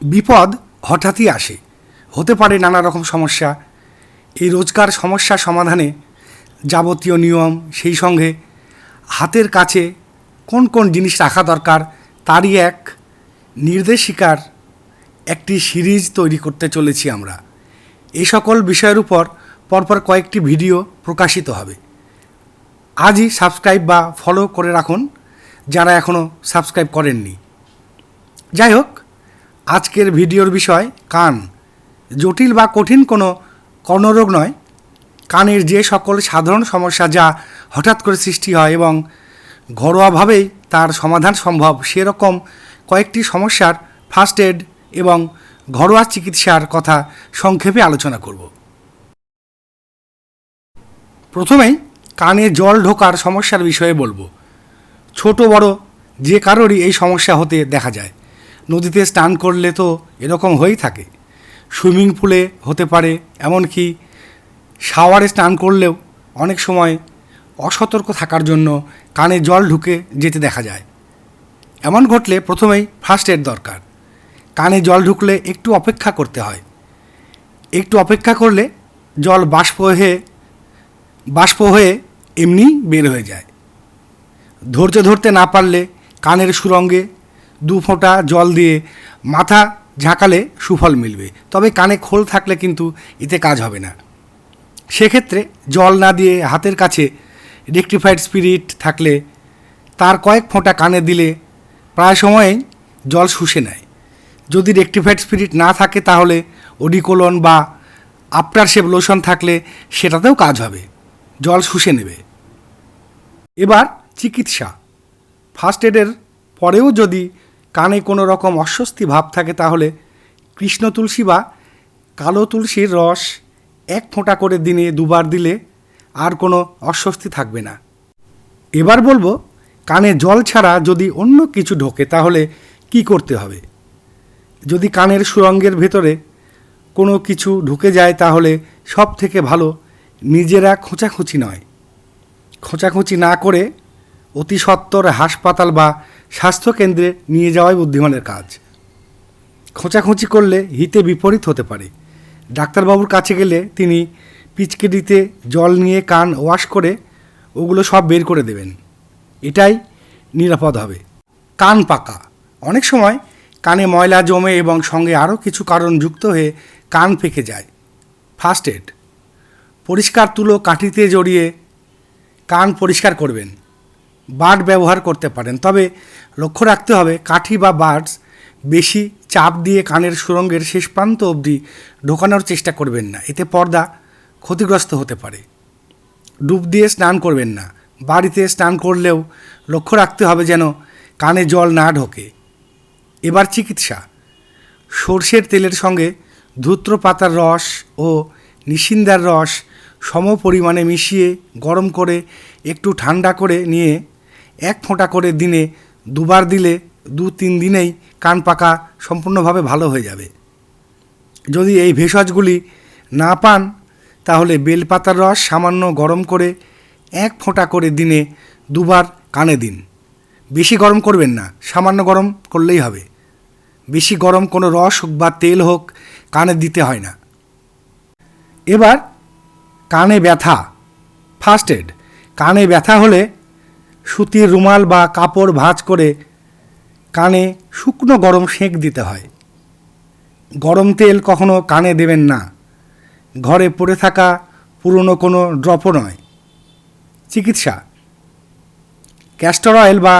বিপদ হঠাৎই আসে। হতে পারে নানা রকম সমস্যা। এই রোজকার সমস্যা সমাধানে যাবতীয় নিয়ম সেই সঙ্গে হাতের কাছে কোন কোন জিনিস রাখা দরকার তারই এক নির্দেশিকার একটি সিরিজ তৈরি করতে চলেছি আমরা। এই সকল বিষয়ের উপর পরপর কয়েকটি ভিডিও প্রকাশিত হবে। আজই সাবস্ক্রাইব বা ফলো করে রাখুন যারা এখনও সাবস্ক্রাইব করেননি। যাই হোক আজকের ভিডিওর বিষয় কান। জটিল বা কঠিন কোনো কর্ণরোগ নয়। কানের যে সকল সাধারণ সমস্যা যা হঠাৎ করে সৃষ্টি হয় এবং ঘরোয়াভাবেই তার সমাধান সম্ভব, সেরকম কয়েকটি সমস্যার ফার্স্ট এড এবং ঘরোয়া চিকিৎসার কথা সংক্ষেপে আলোচনা করব। প্রথমেই কানে জল ঢোকার সমস্যার বিষয়ে বলব। ছোট বড় যে কারোরই এই সমস্যা হতে দেখা যায়। নদীতে স্নান করলে তো এরকম হয়েই থাকে। সুইমিং পুলে হতে পারে, এমনকি শাওয়ারে স্নান করলেও অনেক সময় অসতর্ক থাকার জন্য কানে জল ঢুকে যেতে দেখা যায়। এমন ঘটলে প্রথমেই ফার্স্ট এড দরকার। কানে জল ঢুকলে একটু অপেক্ষা করতে হয়। একটু অপেক্ষা করলে জল বাষ্প হয়ে বাষ্প হয়ে এমনি বের হয়ে যায়। ধৈর্য ধরতে না পারলে কানের সুরঙ্গে দু ফোঁটা জল দিয়ে মাথা ঝাঁকালে সুফল মিলবে। তবে কানে খোল থাকলে কিন্তু এতে কাজ হবে না। সেক্ষেত্রে জল না দিয়ে হাতের কাছে রেকটিফাইড স্পিরিট থাকলে তার কয়েক ফোঁটা কানে দিলে প্রায় সময়েই জল শুষে নেয়। যদি রেকটিফাইড স্পিরিট না থাকে তাহলে ওডিকোলন বা আফটার শেপ লোশন থাকলে সেটাতেও কাজ হবে। জল শুষে নেবে। এবার চিকিৎসা। ফার্স্ট এডের পরেও যদি কানে কোনো রকম অস্বস্তি ভাব থাকে তাহলে কৃষ্ণ তুলসী বা কালো তুলসীর রস এক ফোঁটা করে দিনে দুবার দিলে আর কোনো অস্বস্তি থাকবে না। এবার বলব, কানে জল ছাড়া যদি অন্য কিছু ঢোকে তাহলে কি করতে হবে? যদি কানের সুরঙ্গের ভেতরে কোনো কিছু ঢুকে যায় তাহলে সব থেকে ভালো নিজেরা খোঁচাখুচি নয়। খোঁচাখুচি না করে অতি সত্বর হাসপাতাল বা স্বাস্থ্যকেন্দ্রে নিয়ে যাওয়াই বুদ্ধিমানের কাজ। খোঁচাখুচি করলে হিতে বিপরীত হতে পারে। ডাক্তারবাবুর কাছে গেলে তিনি পিচকেটিতে জল নিয়ে কান ওয়াশ করে ওগুলো সব বের করে দেবেন। এটাই নিরাপদ হবে। কান পাকা। অনেক সময় কানে ময়লা জমে এবং সঙ্গে আরও কিছু কারণ যুক্ত হয়ে কান পেকে যায়। First aid. পরিষ্কার তুলো কাঠিতে জড়িয়ে কান পরিষ্কার করবেন। বাট ব্যবহার করতে পারেন। তবে লক্ষ্য রাখতে হবে, কাঠি বা বার্ডস বেশি চাপ দিয়ে কানের সুরঙ্গের শেষ প্রান্ত অবধি ঢোকানোর চেষ্টা করবেন না। এতে পর্দা ক্ষতিগ্রস্ত হতে পারে। ডুব দিয়ে স্নান করবেন না। বাড়িতে স্নান করলেও লক্ষ্য রাখতে হবে যেন কানে জল না ঢোকে। এবার চিকিৎসা। সর্ষের তেলের সঙ্গে ধূত্র পাতার রস ও নিশিন্দার রস সম পরিমাণে মিশিয়ে গরম করে একটু ঠান্ডা করে নিয়ে এক ফোঁটা করে দিনে দুবার দিলে দু তিন দিনেই কান পাকা সম্পূর্ণভাবে ভালো হয়ে যাবে। যদি এই ভেষজগুলি না পান, তাহলে বেলপাতার রস সামান্য গরম করে এক ফোঁটা করে দিনে দুবার কানে দিন। বেশি গরম করবেন না, সামান্য গরম করলেই হবে। বেশি গরম কোনো রস হোক বা তেল হোক কানে দিতে হয় না। এবার কানে ব্যথা ফার্স্ট এড কানে ব্যথা হলে সুতির রুমাল বা কাপড় ভাঁজ করে কানে শুকনো গরম সেঁক দিতে হয়। গরম তেল কখনো কানে দেবেন না। ঘরে পড়ে থাকা পুরনো কোনো ড্রপও নয়। চিকিৎসা। ক্যাস্টর অয়েল বা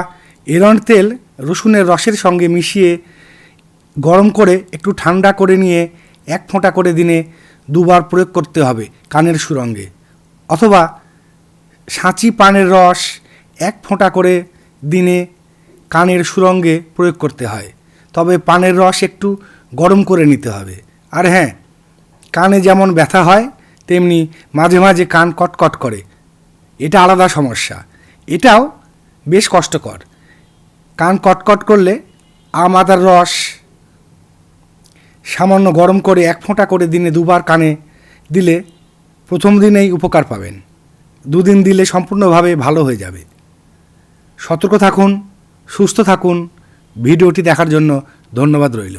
এরন্ড তেল রসুনের রসের সঙ্গে মিশিয়ে গরম করে একটু ঠান্ডা করে নিয়ে এক ফোঁটা করে দিনে দুবার প্রয়োগ করতে হবে কানের সুরঙ্গে। অথবা সাঁচি পানের রস এক ফোঁটা করে দিনে কানের সুরঙ্গে প্রয়োগ করতে হয়। তবে পানের রস একটু গরম করে নিতে হবে। আর হ্যাঁ কানে যেমন ব্যথা হয়, তেমনি মাঝে মাঝে কান কটকট করে। এটা আলাদা সমস্যা। এটাও বেশ কষ্টকর। কান কটকট করলে আম, আদার রস সামান্য গরম করে এক ফোঁটা করে দিনে দুবার কানে দিলে প্রথম দিনেই উপকার পাবেন। দুদিন দিলে সম্পূর্ণভাবে ভালো হয়ে যাবে। সতর্ক থাকুন সুস্থ থাকুন। ভিডিওটি দেখার জন্য ধন্যবাদ রইল।